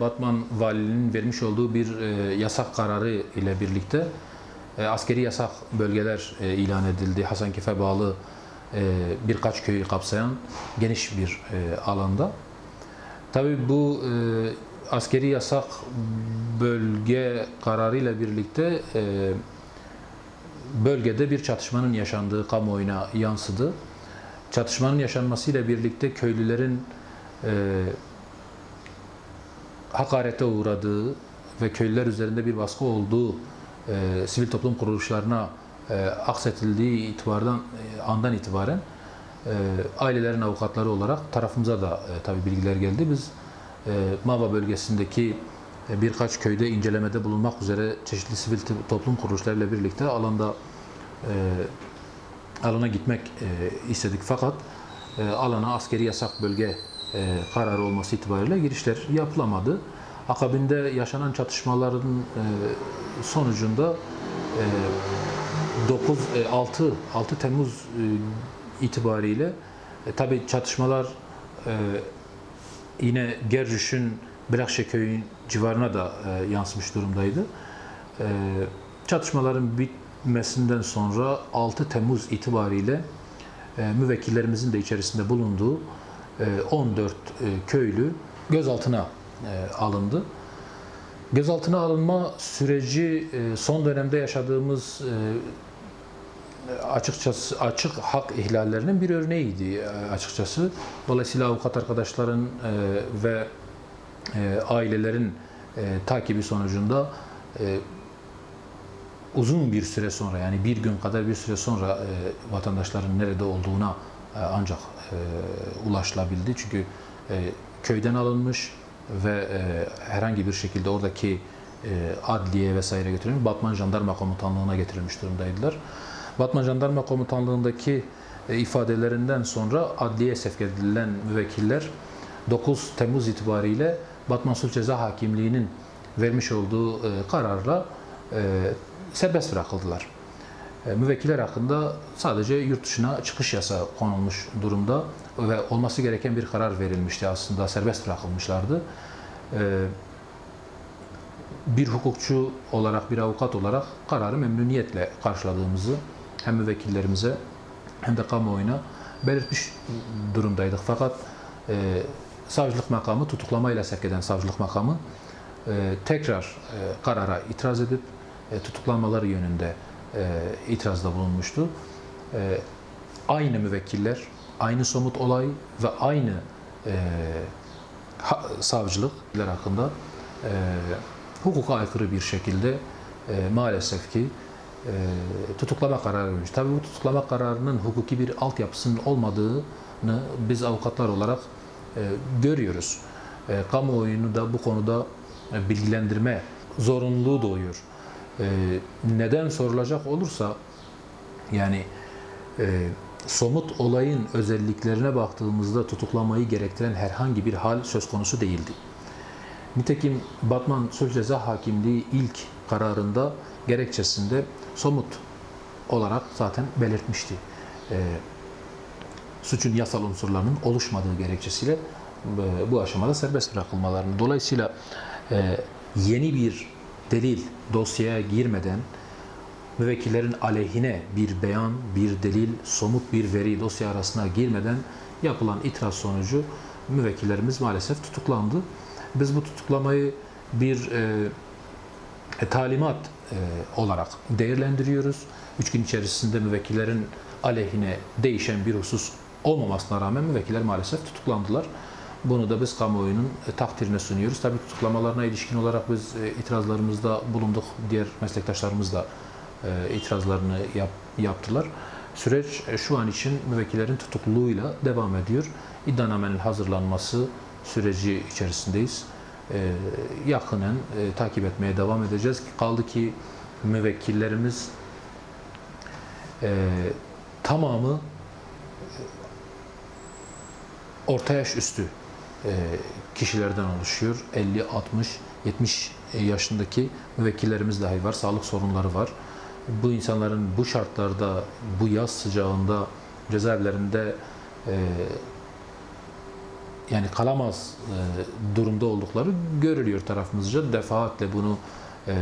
Batman Valiliğinin vermiş olduğu bir e, yasak kararı ile birlikte e, askeri yasak bölgeler e, ilan edildi. Hasankeyf'e bağlı e, birkaç köyü kapsayan geniş bir e, alanda. Tabii bu e, askeri yasak bölge kararı ile birlikte e, bölgede bir çatışmanın yaşandığı kamuoyuna yansıdı. Çatışmanın yaşanmasıyla birlikte köylülerin e, hakarete uğradığı ve köylüler üzerinde bir baskı olduğu e, sivil toplum kuruluşlarına e, aksetildiği itibardan e, andan itibaren e, ailelerin avukatları olarak tarafımıza da e, tabii bilgiler geldi. Biz e, Mava bölgesindeki e, birkaç köyde incelemede bulunmak üzere çeşitli sivil toplum kuruluşlarıyla birlikte alanda e, alana gitmek e, istedik fakat e, alana askeri yasak bölge kararı olması itibariyle girişler yapılamadı. Akabinde yaşanan çatışmaların e, sonucunda e, 9 e, 6 6 Temmuz e, itibariyle e, tabii çatışmalar e, yine Gercüş'ün Bırakşe köyün civarına da e, yansımış durumdaydı. E, çatışmaların bitmesinden sonra 6 Temmuz itibariyle e, müvekkillerimizin de içerisinde bulunduğu e, 14 e, köylü gözaltına e, alındı. Gözaltına alınma süreci e, son dönemde yaşadığımız açıkçası açık hak ihlallerinin bir örneğiydi açıkçası. Dolayısıyla avukat arkadaşların ve ailelerin takibi sonucunda uzun bir süre sonra yani bir gün kadar bir süre sonra vatandaşların nerede olduğuna ancak e, ulaşılabildi. Çünkü e, köyden alınmış ve e, herhangi bir şekilde oradaki e, adliye vesaire götürülmüş. Batman Jandarma Komutanlığı'na getirilmiş durumdaydılar. Batman Jandarma Komutanlığı'ndaki e, ifadelerinden sonra adliye sevk edilen müvekkiller 9 Temmuz itibariyle Batman Sulh Ceza Hakimliği'nin vermiş olduğu e, kararla e, serbest bırakıldılar. E, müvekkiller hakkında sadece yurt dışına çıkış yasağı konulmuş durumda ve olması gereken bir karar verilmişti aslında serbest bırakılmışlardı. E, bir hukukçu olarak, bir avukat olarak kararı memnuniyetle karşıladığımızı hem müvekkillerimize hem de kamuoyuna belirtmiş durumdaydık. Fakat e, savcılık makamı, tutuklamayla sevk eden savcılık makamı e, tekrar e, karara itiraz edip e, tutuklanmaları yönünde e, itirazda bulunmuştu. E, aynı müvekkiller, aynı somut olay ve aynı e, ha, savcılıklar hakkında e, hukuka aykırı bir şekilde e, maalesef ki e, tutuklama kararı vermiş. Tabii bu tutuklama kararının hukuki bir altyapısının olmadığını biz avukatlar olarak e, görüyoruz. E, kamuoyunu da bu konuda e, bilgilendirme zorunluluğu doğuyor. E, neden sorulacak olursa yani e, somut olayın özelliklerine baktığımızda tutuklamayı gerektiren herhangi bir hal söz konusu değildi. Nitekim Batman Sulh Ceza Hakimliği ilk kararında gerekçesinde somut olarak zaten belirtmişti. E, suçun yasal unsurlarının oluşmadığı gerekçesiyle e, bu aşamada serbest bırakılmalarını. Dolayısıyla e, yeni bir delil dosyaya girmeden müvekkillerin aleyhine bir beyan, bir delil, somut bir veri dosya arasına girmeden yapılan itiraz sonucu müvekkillerimiz maalesef tutuklandı. Biz bu tutuklamayı bir e, e, talimat e, olarak değerlendiriyoruz. Üç gün içerisinde müvekkillerin aleyhine değişen bir husus olmamasına rağmen müvekkiller maalesef tutuklandılar. Bunu da biz kamuoyunun e, takdirine sunuyoruz. Tabii tutuklamalarına ilişkin olarak biz e, itirazlarımızda bulunduk. Diğer meslektaşlarımız da e, itirazlarını yap, yaptılar. Süreç şu an için müvekkillerin tutukluluğuyla devam ediyor. İddianamenin hazırlanması süreci içerisindeyiz. E, takip etmeye devam edeceğiz. Kaldı ki müvekkillerimiz tamamı orta yaş üstü kişilerden oluşuyor. 50, 60, 70 yaşındaki müvekkillerimiz dahi var. Sağlık sorunları var. Bu insanların bu şartlarda, bu yaz sıcağında cezaevlerinde e, yani kalamaz e, durumda oldukları görülüyor tarafımızca. Defaatle bunu e,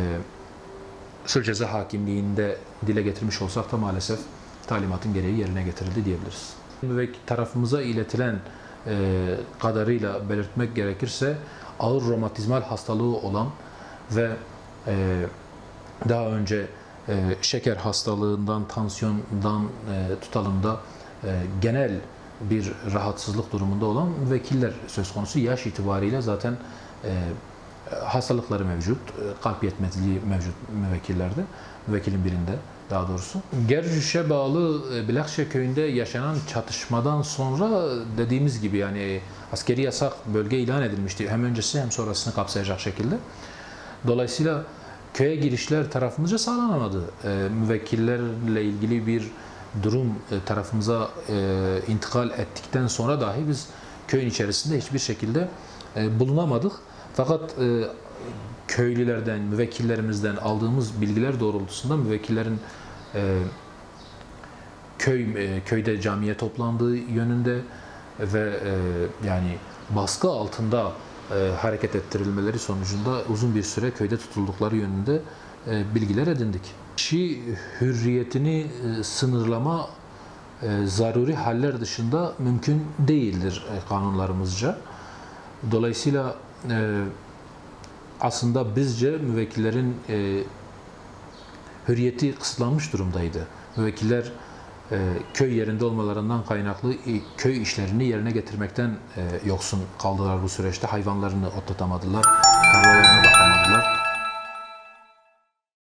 Sır Ceza Hakimliği'nde dile getirmiş olsak da maalesef talimatın gereği yerine getirildi diyebiliriz. Ve tarafımıza iletilen e, kadarıyla belirtmek gerekirse ağır romatizmal hastalığı olan ve e, daha önce e, şeker hastalığından, tansiyondan e, tutalım da e, genel bir rahatsızlık durumunda olan vekiller söz konusu. Yaş itibariyle zaten e, hastalıkları mevcut. E, Kalp yetmezliği mevcut müvekkillerde. Müvekkilin birinde daha doğrusu. Gercüş'e bağlı e, Bilakşe köyünde yaşanan çatışmadan sonra dediğimiz gibi yani askeri yasak bölge ilan edilmişti. Hem öncesi hem sonrasını kapsayacak şekilde. Dolayısıyla köye girişler tarafımızca sağlanamadı. E, müvekkillerle ilgili bir durum e, tarafımıza e, intikal ettikten sonra dahi biz köyün içerisinde hiçbir şekilde e, bulunamadık. Fakat e, köylülerden, müvekkillerimizden aldığımız bilgiler doğrultusunda müvekkillerin e, köy e, köyde camiye toplandığı yönünde ve e, yani baskı altında e, hareket ettirilmeleri sonucunda uzun bir süre köyde tutuldukları yönünde e, bilgiler edindik. Kişi hürriyetini e, sınırlama e, zaruri haller dışında mümkün değildir e, kanunlarımızca. Dolayısıyla e, aslında bizce müvekkillerin e, hürriyeti kısıtlanmış durumdaydı. Müvekkiller e, köy yerinde olmalarından kaynaklı e, köy işlerini yerine getirmekten e, yoksun kaldılar bu süreçte. Hayvanlarını otlatamadılar, tarlalarına bakamadılar.